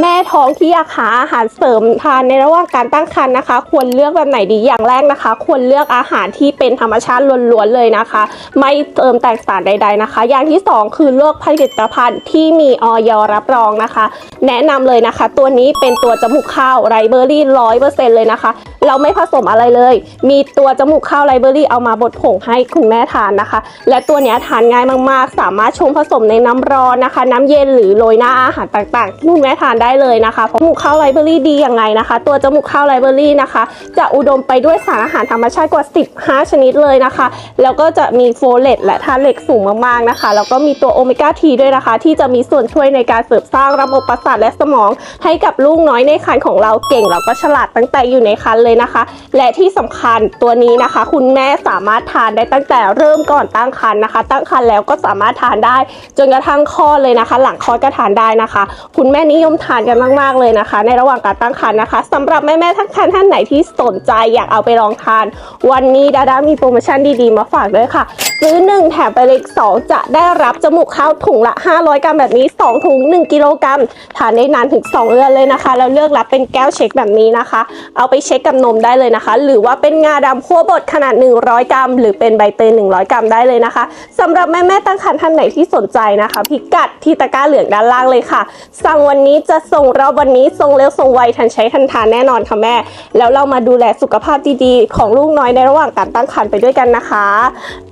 แม่ท้องที่อยากหาอาหารเสริมทานในระหว่างการตั้งครรภ์นะคะ ควรเลือกแบบไหนดีอย่างแรกนะคะ ควรเลือกอาหารที่เป็นธรรมชาติล้วนๆเลยนะคะ ไม่เติมแต่งสารใด ๆนะคะ อย่างที่สองคือเลือกผลิตภัณฑ์ที่มีออยรับรองนะคะ แนะนำเลยนะคะ ตัวนี้เป็นตัวจมูกข้าวไรเบอรี่ร้อยเปอร์เซ็นต์เลยนะคะ เราไม่ผสมอะไรเลย มีตัวจมูกข้าวไรเบอรี่เอามาบดผงให้คุณแม่ทานนะคะ และตัวนี้ทานง่ายมากๆ สามารถชงผสมในน้ำร้อนนะคะ น้ำเย็นหรือโรยหน้าอาหารต่างๆที่คุณแม่ทานได้เลยนะคะเพราะจมูกข้าวไรเบอรี่ดียังไงนะคะ ตัวจมูกข้าวไรเบอรี่นะคะ จะอุดมไปด้วยสารอาหารธรรมชาติกว่า 15 ชนิดเลยนะคะ แล้วก็จะมีโฟเลตและธาตุเหล็กสูงมากๆนะคะ แล้วก็มีตัวโอเมก้าทีด้วยนะคะ ที่จะมีส่วนช่วยในการเสริมสร้างระบบประสาทและสมอง ให้กับลูกน้อยในครรภ์ของเราเก่งแล้วก็ฉลาดตั้งแต่อยู่ในครรภ์เลยนะคะ และที่สำคัญตัวนี้นะคะ คุณแม่สามารถทานได้ตั้งแต่เริ่มก่อนตั้งครรภ์นะคะ ตั้งครรภ์แล้วก็สามารถทานได้จนกระทั่งคลอดเลยนะคะ หลังคลอดก็ทานได้นะคะ คุณแม่นิยมทานกันมาก ๆ เลยนะคะ ในระหว่างการตั้งครรภ์นะคะสำหรับแม่ ๆ ทั้งครรภ์ท่านไหนที่สนใจอยากเอาไปลองทาน วันนี้ดาดามีโปรโมชั่นดีๆ มาฝากด้วยค่ะซื้อ 1 แถมไปเลยสองจะได้รับจมูกข้าวถุงละ 500 กรัมแบบนี้ 2 ถุง 1 กิโลกรัมทานได้นานถึง 2 เดือนเลยนะคะ แล้วเลือกรับเป็นแก้วเช็คแบบนี้นะคะ เอาไปเช็คกับนมได้เลยนะคะ หรือว่าเป็นงาดำคั่วบดขนาด 100 กรัม หรือเป็นใบเตย100 กรัมได้เลยนะคะสำหรับแม่ๆตั้งครรภ์ท่านไหนที่สนใจนะคะ พิกัดที่ตะกร้าเหลืองด้านล่างเลยค่ะ สั่งวันนี้จะส่งรอบวันนี้ส่งเร็วส่งไวทันใช้ทันทานแน่นอนค่ะแม่ แล้วเรามาดูแลสุขภาพดีๆ ของลูกน้อยในระหว่างการตั้งครรภ์ไปด้วยกันนะคะ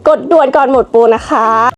กดด่วนก่อนหมดปรนะคะ